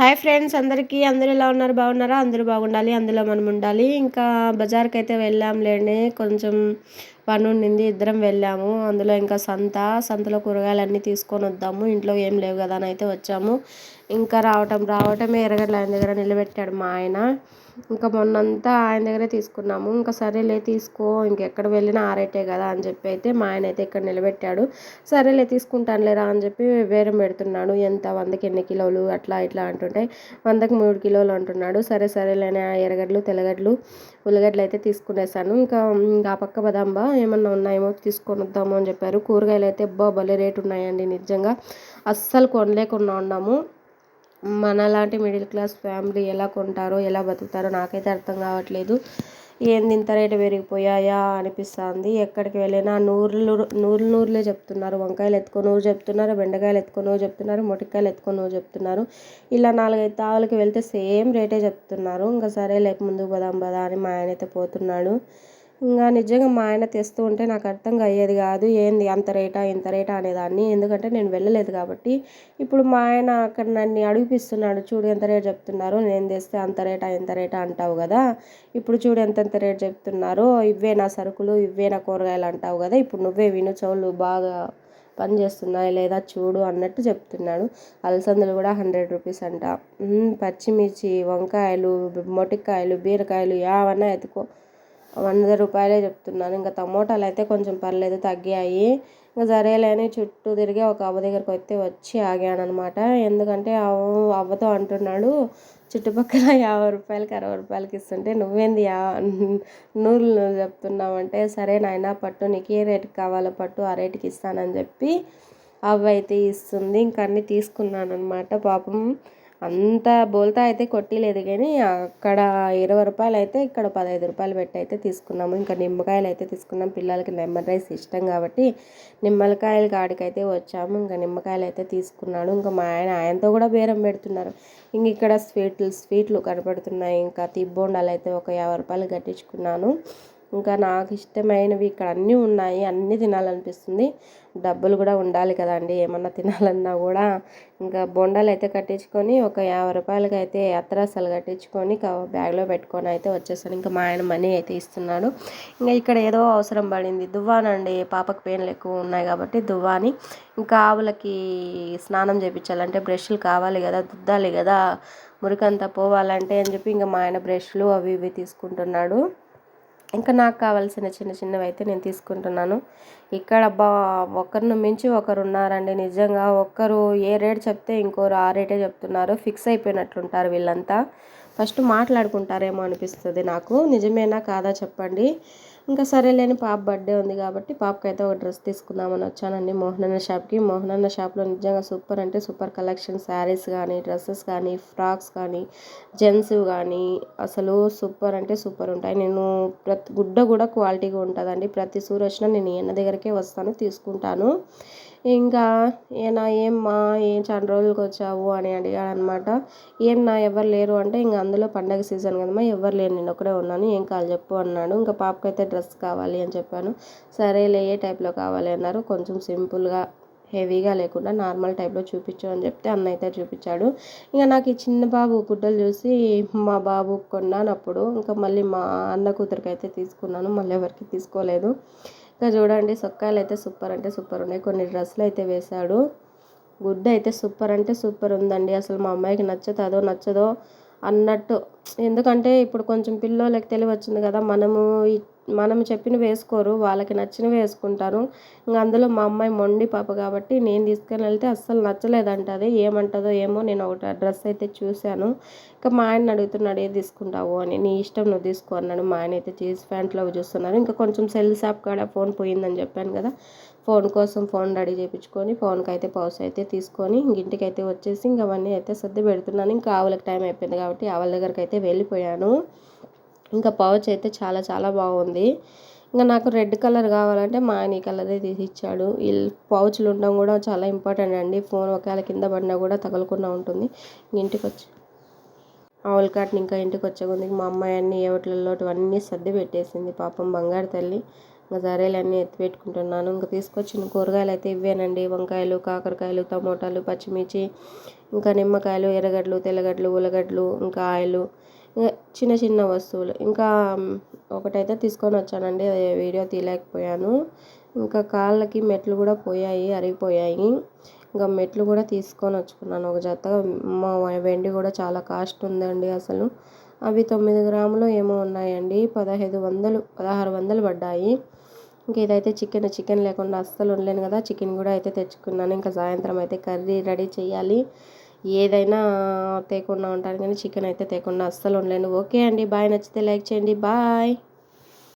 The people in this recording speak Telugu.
హాయ్ ఫ్రెండ్స్ అందరికీ. అందరూ ఎలా ఉన్నారు? బాగున్నారా? అందరూ బాగుండాలి. అందులో మనం ఉండాలి. ఇంకా బజార్కి అయితే వెళ్ళాంలేండి. కొంచెం పని ఉండింది. ఇద్దరం వెళ్ళాము. అందులో ఇంకా సంత సంతలో కూరగాయలు అన్నీ తీసుకొని వద్దాము. ఇంట్లో ఏం లేవు కదా అని అయితే వచ్చాము. ఇంకా రావటం రావటమే ఎరగట్ల ఆయన దగ్గర నిలబెట్టాడు మా ఆయన. ఇంకా మొన్నంతా ఆయన దగ్గరే తీసుకున్నాము. ఇంకా సరేలే తీసుకో ఇంకెక్కడ వెళ్ళినా ఆరేటే కదా అని చెప్పి అయితే మా ఆయన అయితే ఇక్కడ నిలబెట్టాడు. సరేలే తీసుకుంటానులేరా అని చెప్పి వేరం పెడుతున్నాడు. ఎంత? వందకి ఎన్ని కిలోలు? అట్లా ఇట్లా అంటుంటే వందకి మూడు కిలోలు అంటున్నాడు. సరే సరేలేనే ఎర్రగడ్డలు తెల్లగడ్డలు ఉల్లగడ్డలు అయితే తీసుకునేసాను. ఇంకా ఇంకా పక్క బదాంబా ఏమన్నా ఉన్నాయేమో తీసుకొని వద్దాము అని చెప్పారు. కూరగాయలు అయితే బా భలే రేటు ఉన్నాయండి నిజంగా. అస్సలు కొనలేకుండా ఉన్నాము. మనలాంటి మిడిల్ క్లాస్ ఫ్యామిలీ ఎలా కొంటారో ఎలా బతుకుతారో నాకైతే అర్థం కావట్లేదు. ఏంది ఇంత రేటు పెరిగిపోయాయా అనిపిస్తుంది. ఎక్కడికి వెళ్ళినా నూర్లు నూర్లు నూర్లే చెప్తున్నారు. వంకాయలు ఎత్తుకో నూరు చెప్తున్నారు బెండకాయలు ఎత్తుకో నూరు చెప్తున్నారు మొటికాయలు ఎత్తుకో నూరు చెప్తున్నారు. ఇలా నాలుగైదు తావులకి వెళ్తే సేమ్ రేటే చెప్తున్నారు. ఇంకా సరే లేక ముందుకు పదాం పదా అని మా ఆయన అయితే పోతున్నాడు. ఇంకా నిజంగా మా ఆయన తెస్తూ ఉంటే నాకు అర్థం అయ్యేది కాదు ఏంది అంత రేటా ఇంత రేటా? అనేదాన్ని. ఎందుకంటే నేను వెళ్ళలేదు కాబట్టి. ఇప్పుడు మా ఆయన అక్కడ నన్ను అడిగిపిస్తున్నాడు చూడు ఎంత రేట్ చెప్తున్నారు? నేను తెస్తే అంత రేటా ఇంత రేటా అంటావు కదా. ఇప్పుడు చూడు ఎంతెంత రేట్ చెప్తున్నారు ఇవే నా సరుకులు ఇవే నా కూరగాయలు అంటావు కదా. ఇప్పుడు నువ్వే విను చెవులు బాగా పని చేస్తున్నాయి లేదా చూడు అన్నట్టు చెప్తున్నాడు. అలసందలు కూడా హండ్రెడ్ రూపీస్ అంట. పచ్చిమిర్చి వంకాయలు మొటికాయలు బీరకాయలు యావన్నా ఎత్తుకో. వంద రూపాయలే చెప్తున్నాను. ఇంకా టమోటాలు అయితే కొంచెం పర్లేదు తగ్గాయి. ఇంకా సరేలేని చుట్టూ తిరిగి ఒక అవ్వ దగ్గరకు అయితే వచ్చి ఆగాను అనమాట ఎందుకంటే అవ్వ అవ్వతో అంటున్నాడు చుట్టుపక్కల యాభై రూపాయలకి అరవై రూపాయలకి ఇస్తుంటే నువ్వేంది యా నూరు చెప్తున్నావంటే సరే నాయన పట్టు నీకు ఏ రేటుకి కావాలో పట్టు ఆ రేటుకి ఇస్తానని చెప్పి అవ్వ అయితే ఇస్తుంది. ఇంక అన్నీ తీసుకున్నాను అనమాట పాపం అంత బోల్తా అయితే కొట్టిలేదు కానీ అక్కడ ఇరవై రూపాయలు అయితే ఇక్కడ పదహైదు రూపాయలు పెట్టి అయితే తీసుకున్నాము. ఇంకా నిమ్మకాయలు అయితే తీసుకున్నాం. పిల్లలకి లెమన్ రైస్ ఇష్టం కాబట్టి నిమ్మకాయల కాడికైతే వచ్చాము. ఇంకా నిమ్మకాయలు అయితే తీసుకున్నాడు ఇంకా మా ఆయన ఆయనతో కూడా బేరం పెడుతున్నారు. ఇంక ఇక్కడ స్వీట్లు స్వీట్లు కనపడుతున్నాయి. ఇంకా తిబ్బోండాలు అయితే ఒక యాభై రూపాయలు కట్టించుకున్నాను. ఇంకా నాకు ఇష్టమైనవి ఇక్కడ అన్నీ ఉన్నాయి. అన్నీ తినాలనిపిస్తుంది. డబ్బులు కూడా ఉండాలి కదండి. ఏమన్నా తినాలన్నా కూడా. ఇంకా బొండాలు అయితే కట్టించుకొని ఒక యాభై రూపాయలకి అయితే అత్తరసలు కట్టించుకొని బ్యాగ్లో పెట్టుకొని అయితే వచ్చేసాను. ఇంకా మా ఆయన మనీ అయితే ఇస్తున్నాడు. ఇంకా ఇక్కడ ఏదో అవసరం పడింది. దువ్వానండి. పాపకు పెయిన్లు ఎక్కువ ఉన్నాయి కాబట్టి దువ్వాని. ఇంకా ఆవులకి స్నానం చేయించాలంటే బ్రష్లు కావాలి కదా దుద్దాలి కదా. మురికంతా పోవాలంటే అని చెప్పి ఇంకా మా ఆయన బ్రష్లు అవి ఇవి తీసుకుంటున్నాడు. ఇంకా నాకు కావాల్సిన చిన్న చిన్నవి అయితే నేను తీసుకుంటున్నాను. ఇక్కడ బా ఒకరిని మించి ఒకరు ఉన్నారండి నిజంగా ఒక్కరు ఏ రేట్ చెప్తే ఇంకోరు ఆ రేటే చెప్తున్నారు. ఫిక్స్ అయిపోయినట్లుంటారు వీళ్ళంతా. ఫస్ట్ మాట్లాడుకుంటారేమో అనిపిస్తుంది నాకు. నిజమేనా కాదా చెప్పండి. ఇంకా సరేలేని పాప బర్త్డే ఉంది కాబట్టి పాపకైతే ఒక డ్రెస్ తీసుకుందామని వచ్చానండి. మోహనన్న షాప్కి. మోహనన్న షాప్లో నిజంగా సూపర్ అంటే సూపర్ కలెక్షన్. శారీస్ కానీ డ్రెస్సెస్ కానీ ఫ్రాక్స్ కానీ జెంట్స్ కానీ అసలు సూపర్ అంటే సూపర్ ఉంటాయి. నేను ప్రతి గుడ్డ కూడా క్వాలిటీగా ఉంటుందండి. ప్రతి సూర్ వచ్చినా నేను ఎన్న దగ్గరకే వస్తాను తీసుకుంటాను. ఇంకా ఏనా ఏమ్మా ఏం చాలా రోజులకి వచ్చావు? అని అడిగాడనమాట. ఏం నా ఎవరు లేరు అంటే ఇంకా అందులో పండగ సీజన్ కదమ్మా ఎవరు లేరు నేను ఒకడే ఉన్నాను ఏం కావాలి చెప్పు అన్నాడు. ఇంకా పాపకైతే డ్రెస్ కావాలి అని చెప్పాను. సరేలే ఏ టైప్లో కావాలి అన్నారు. కొంచెం సింపుల్గా హెవీగా లేకుండా నార్మల్ టైప్లో చూపించు అని చెప్తే అన్న అయితే చూపించాడు. ఇంకా నాకు ఈ చిన్న బాబు గుడ్డలు చూసి మా బాబు కొన్నాను అప్పుడు ఇంకా మళ్ళీ మా అన్న కూతురికి అయితే తీసుకున్నాను మళ్ళీ ఎవరికి తీసుకోలేదు. ఇంకా చూడండి సొక్కాయలు అయితే సూపర్ అంటే సూపర్ ఉన్నాయి. కొన్ని డ్రెస్సులు అయితే వేశాడు. గుడ్డ అయితే సూపర్ అంటే సూపర్ ఉందండి. అసలు మా అమ్మాయికి నచ్చుతుందో నచ్చదో అన్నట్టు. ఎందుకంటే ఇప్పుడు కొంచెం పిల్లోళ్ళకి తెలివి వచ్చింది కదా మనము మనం చెప్పిన వేసుకోరు వాళ్ళకి నచ్చినవి వేసుకుంటారు. ఇంకా అందులో మా అమ్మాయి మొండి పాప కాబట్టి నేను తీసుకుని వెళ్తే అస్సలు నచ్చలేదంటది ఏమంటుందో ఏమో నేను ఒకటి డ్రెస్ అయితే చూశాను. ఇంకా మా ఆయన అడుగుతున్నాడు ఏది తీసుకుంటావు? అని. నీ ఇష్టం నువ్వు తీసుకో అన్నాడు. మా ఆయన అయితే జీన్స్ ప్యాంట్లో చూస్తున్నాను ఇంకా కొంచెం సెల్ షాప్ కాడ ఫోన్ పోయిందని చెప్పాను కదా. ఫోన్ కోసం ఫోన్ రెడీ చేయించుకొని ఫోన్కి అయితే పౌస్ అయితే తీసుకొని ఇంటికి అయితే వచ్చేసి ఇంక అవన్నీ అయితే సర్ది పెడుతున్నాను. ఇంకా ఆవులకు టైం అయిపోయింది కాబట్టి ఆవుల దగ్గరికి అయితే వెళ్ళిపోయాను. ఇంకా పౌచ్ అయితే చాలా చాలా బాగుంది. ఇంకా నాకు రెడ్ కలర్ కావాలంటే మా ఆయన ఈ కలరే తీసి ఇచ్చాడు ఈ పౌచ్లు ఉండడం కూడా చాలా ఇంపార్టెంట్ అండి. ఫోన్ ఒకవేళ కింద పడినా కూడా తగలకుండా ఉంటుంది. ఇంటికి వచ్చి ఆవుల కాటిని ఇంకా ఇంటికి వచ్చే మా అమ్మాయి అన్ని ఏవట్లలో అన్నీ సర్ది పెట్టేసింది. పాపం బంగారు తల్లి. ఇంకా సరేలన్నీ ఎత్తి పెట్టుకుంటున్నాను. ఇంకా తీసుకొచ్చిన కూరగాయలు అయితే ఇవేనండి వంకాయలు కాకరకాయలు టమోటాలు పచ్చిమిర్చి ఇంకా నిమ్మకాయలు ఎర్రగడ్డలు తెల్లగడ్డలు ఉల్లగడ్డలు ఇంకా ఆయిలు చిన్న చిన్న వస్తువులు. ఇంకా ఒకటైతే తీసుకొని వచ్చానండి. వీడియో తీయలేకపోయాను. ఇంకా కాళ్ళకి మెట్లు కూడా పోయాయి అరిగిపోయాయి. ఇంకా మెట్లు కూడా తీసుకొని వచ్చుకున్నాను. ఒక జత మా వెండి కూడా చాలా కాస్ట్ ఉందండి అసలు. అవి తొమ్మిది గ్రాములు ఏమో ఉన్నాయండి. పదహైదు వందలు పదహారు వందలు పడ్డాయి. ఇంక ఇదైతే చికెన్ చికెన్ లేకుండా అస్సలు ఉండలేను కదా. చికెన్ కూడా అయితే తెచ్చుకున్నాను. ఇంకా సాయంత్రం అయితే కర్రీ రెడీ చేయాలి. ఏదైనా తేకుండా ఉంటాను కానీ చికెన్ అయితే తేకుండా అస్సలు ఉండలేను. ఓకే అండి బాయ్. నచ్చితే లైక్ చేయండి. బాయ్.